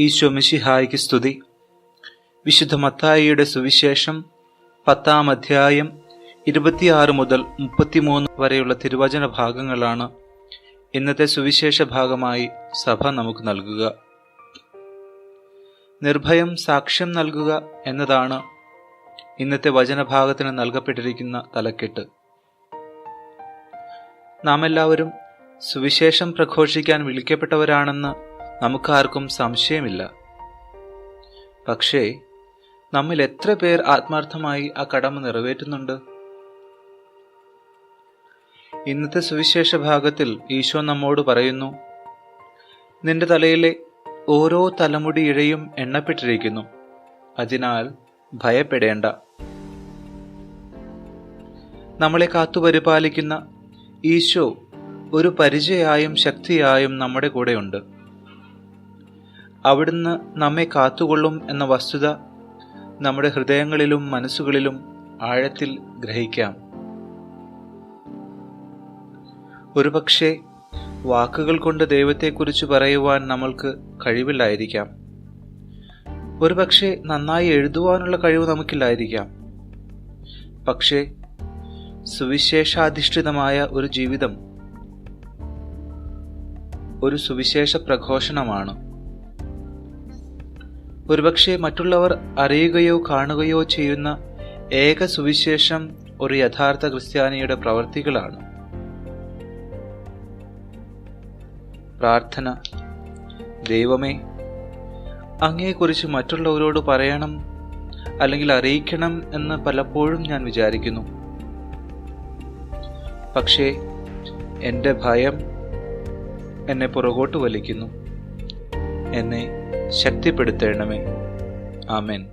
ഈശോ മിശിഹായിക്ക് സ്തുതി. വിശുദ്ധ മത്തായിയുടെ സുവിശേഷം പത്താം അധ്യായം ഇരുപത്തിയാറ് മുതൽ മുപ്പത്തിമൂന്ന് വരെയുള്ള തിരുവചന ഭാഗങ്ങളാണ് ഇന്നത്തെ സുവിശേഷ ഭാഗമായി സഭ നമുക്ക് നൽകുക. നിർഭയം സാക്ഷ്യം നൽകുക എന്നതാണ് ഇന്നത്തെ വചനഭാഗത്തിന് നൽകപ്പെട്ടിരിക്കുന്ന തലക്കെട്ട്. നാം എല്ലാവരും സുവിശേഷം പ്രഘോഷിക്കാൻ വിളിക്കപ്പെട്ടവരാണെന്ന് നമുക്കാർക്കും സംശയമില്ല. പക്ഷേ നമ്മിൽ എത്ര പേർ ആത്മാർത്ഥമായി ആ കടമ നിറവേറ്റുന്നുണ്ട്? ഇന്നത്തെ സുവിശേഷ ഭാഗത്തിൽ ഈശോ നമ്മോട് പറയുന്നു നിന്റെ തലയിലെ ഓരോ തലമുടി ഇഴയും എണ്ണപ്പെട്ടിരിക്കുന്നു. അതിനാൽ ഭയപ്പെടേണ്ട. നമ്മളെ കാത്തുപരിപാലിക്കുന്ന ഈശോ ഒരു പരിചയായും ശക്തിയായും നമ്മുടെ കൂടെയുണ്ട്. അവിടുന്ന് നമ്മെ കാത്തുകൊള്ളും എന്ന വസ്തുത നമ്മുടെ ഹൃദയങ്ങളിലും മനസ്സുകളിലും ആഴത്തിൽ ഗ്രഹിക്കാം. ഒരുപക്ഷെ വാക്കുകൾ കൊണ്ട് ദൈവത്തെക്കുറിച്ച് പറയുവാൻ നമ്മൾക്ക് കഴിവില്ലായിരിക്കാം. ഒരുപക്ഷെ നന്നായി എഴുതുവാനുള്ള കഴിവ് നമുക്കില്ലായിരിക്കാം. പക്ഷേ സുവിശേഷാധിഷ്ഠിതമായ ഒരു ജീവിതം ഒരു സുവിശേഷ പ്രഘോഷണമാണ്. ഒരുപക്ഷെ മറ്റുള്ളവർ അറിയുകയോ കാണുകയോ ചെയ്യുന്ന ഏക സുവിശേഷം ഒരു യഥാർത്ഥ ക്രിസ്ത്യാനിയുടെ പ്രവൃത്തികളാണ് പ്രാർത്ഥന. ദൈവമേ അങ്ങയെക്കുറിച്ച് മറ്റുള്ളവരോട് പറയണം അല്ലെങ്കിൽ അറിയിക്കണം എന്ന് പലപ്പോഴും ഞാൻ വിചാരിക്കുന്നു. പക്ഷേ എന്റെ ഭയം എന്നെ പുറകോട്ട് വലിക്കുന്നു. എന്നെ ശക്തിപ്പെടുത്തേണമേ. ആമേൻ.